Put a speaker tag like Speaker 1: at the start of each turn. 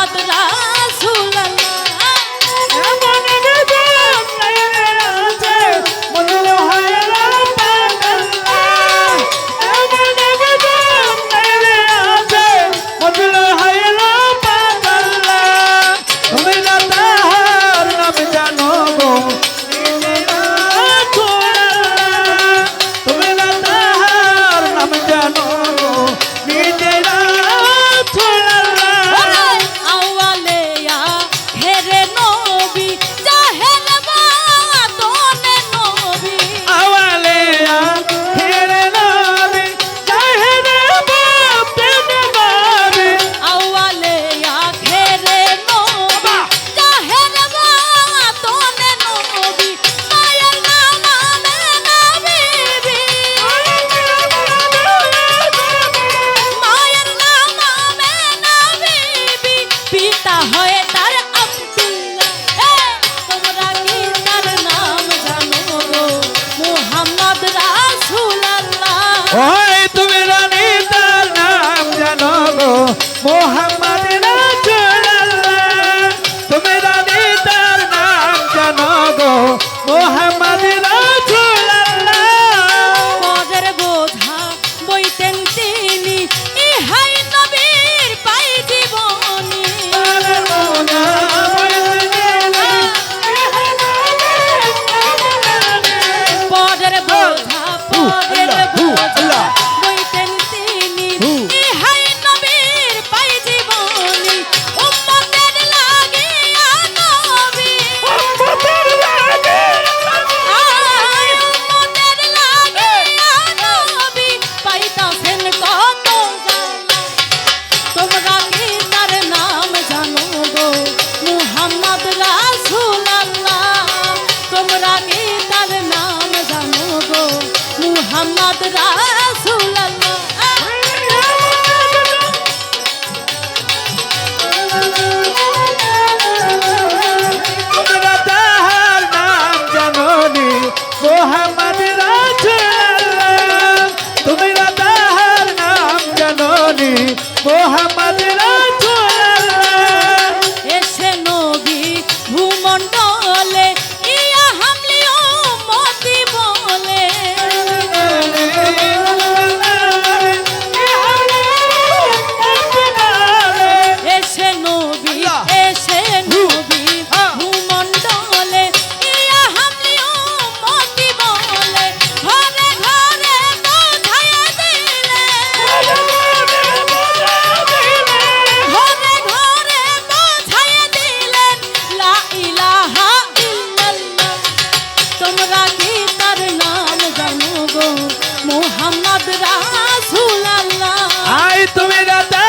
Speaker 1: মোহাম্মদ রাসুল্লাহ
Speaker 2: ওই তুমি রানী তার নাম জানো গো। মোহাম্মদ তুমি রানী তার নাম জানো গো। মোহাম্মদ
Speaker 1: মদের বোঝা বইতেন তিনি ইহাই নবীর পাই জীবনী। পদের বোঝা পদের মোহাম্মদ মোহাম্মদ
Speaker 2: রাসুল আল্লাহ আই তুমি দাদা